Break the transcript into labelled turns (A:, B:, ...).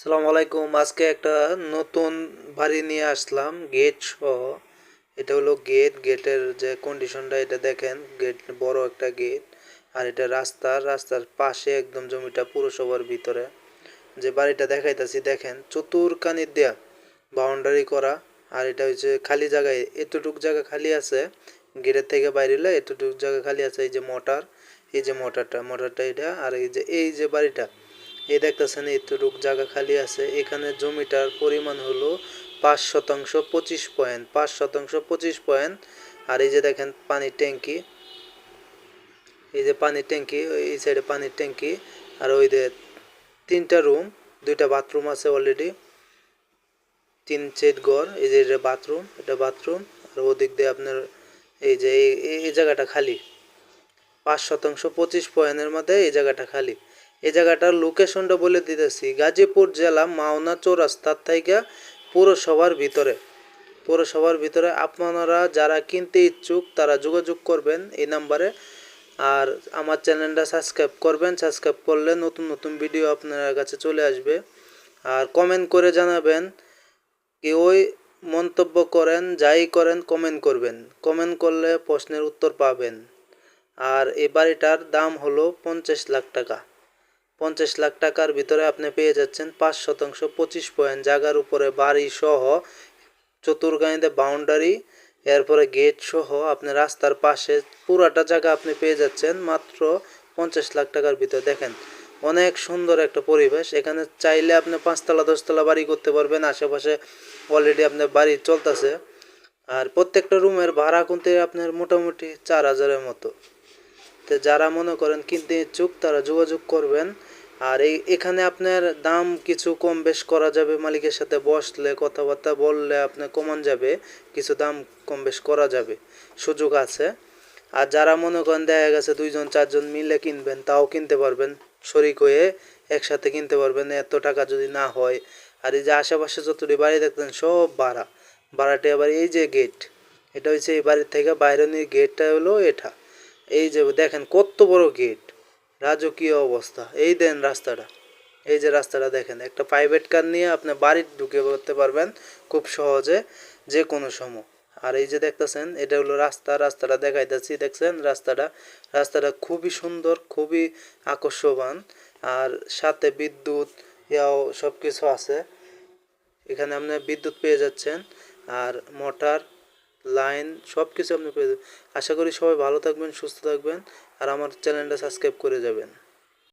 A: সালাম আলাইকুম। আজকে একটা নতুন বাড়ি নিয়ে আসলাম গেট সহ এটা হলো গেট গেটের যে কন্ডিশনটা এটা দেখেন গেট বড় একটা গেট আর এটা রাস্তা, রাস্তার পাশে একদম জমিটা পুরসভার ভিতরে। যে বাড়িটা দেখাইতাছি, দেখেন চতুর্কানি দেয়া বাউন্ডারি করা, আর এটা হচ্ছে খালি জায়গায়। এতটুক জায়গা খালি আছে গেটের থেকে বাইরে হলে এতটুক জায়গা খালি আছে, এই যে মোটর এই যে মোটরটা মোটরটা এটা, আর এই যে এই যে বাড়িটা এই দেখতেছেন এতটুক জায়গা খালি আছে। এখানে জমিটার পরিমাণ হলো পাঁচ শতাংশ পঁচিশ পয়েন্ট, পাঁচ শতাংশ পঁচিশ পয়েন্ট। আর এই যে দেখেন, পানির ট্যাঙ্কি। এই যে পানির ট্যাঙ্কি, এই সাইডে পানির ট্যাঙ্কি। আর ওই যে তিনটা রুম, দুইটা বাথরুম আছে অলরেডি। তিন সেট ঘর, এই যে এটা বাথরুম এটা বাথরুম। আর ওদিক দিয়ে আপনার এই যে এই জায়গাটা খালি। পাঁচ শতাংশ পঁচিশ পয়েন্টের মধ্যে এই জায়গাটা খালি। এই জায়গাটার লোকেশনটা বলে দিতেছি। গাজীপুর জেলা মাওনা চৌরাস্তার থেকে পৌরসভার ভিতরে। পৌরসভার ভিতরে আপনারা যারা কিনতে ইচ্ছুক তারা যোগাযোগ করবেন এই নাম্বারে। আর আমার চ্যানেলটা সাবস্ক্রাইব করবেন সাবস্ক্রাইব করলে নতুন নতুন ভিডিও আপনার কাছে চলে আসবে। আর কমেন্ট করে জানাবেন কি ওই মন্তব্য করেন, যাই করেন কমেন্ট করবেন। কমেন্ট করলে প্রশ্নের উত্তর পাবেন। আর এই বাড়িটার দাম হলো পঞ্চাশ লাখ টাকা। পঞ্চাশ লাখ টাকার ভিতরে আপনি পেয়ে যাচ্ছেন পাঁচ শতাংশ, পঁচিশ পয়েন্ট। জায়গার উপরে বাড়ি সহ চতুর্গাঁইতে বাউন্ডারি এরপরে গেট সহ আপনি রাস্তার পাশে পুরাটা জায়গা আপনি পেয়ে যাচ্ছেন মাত্র পঞ্চাশ লাখ টাকার ভিতরে। দেখেন, অনেক সুন্দর একটা পরিবেশ। এখানে চাইলে আপনি পাঁচতলা, দশতলা বাড়ি করতে পারবেন। আশেপাশে অলরেডি আপনার বাড়ি চলতেছে। আর প্রত্যেকটা রুমের ভাড়া কিন্তু আপনার মোটামুটি চার হাজারের মতো। তো যারা মনে করেন কিনতে ইচ্ছুক, তারা যোগাযোগ করবেন। আর এই এখানে আপনার দাম কিছু কম বেশ করা যাবে, মালিকের সাথে বসলে, কথাবার্তা বললে আপনার কমান যাবে, কিছু দাম কম বেশ করা যাবে, সুযোগ আছে। আর যারা মনে করেন দেখা গেছে দুইজন, চারজন মিলে কিনবেন, তাও কিনতে পারবেন, শরিক হয়ে একসাথে কিনতে পারবেন, এত টাকা যদি না হয়। আর এই যে আশেপাশে যতটি বাড়ি দেখতেন সব ভাড়া। ভাড়াটি আবার এই যে গেট এটা হচ্ছে এই বাড়ির থেকে বাইরে নিয়ে গেটটা হলো এটা। এই যে দেখেন কত বড় গেট রাজকীয় অবস্থা। এই দেন রাস্তাটা। এই যে রাস্তাটা দেখেন, একটা প্রাইভেট কার নিয়ে আপনি বাড়ি ঢুকে করতে পারবেন খুব সহজে যে কোনো সময়। আর এই যে দেখতেছেন, এটা হলো রাস্তা, রাস্তাটা দেখাইতেছি, দেখছেন? রাস্তাটা রাস্তাটা খুবই সুন্দর, খুবই আকর্ষবান। আর সাথে বিদ্যুৎ, ইয়াও সব কিছু আছে। এখানে আপনি বিদ্যুৎ পেয়ে যাচ্ছেন। আর মোটর লাইন সব কিছু আপনি পেয়ে যাবেন। আশা করি সবাই ভালো থাকবেন, সুস্থ থাকবেন, আর আমার চ্যানেলটা সাবস্ক্রাইব করে যাবেন।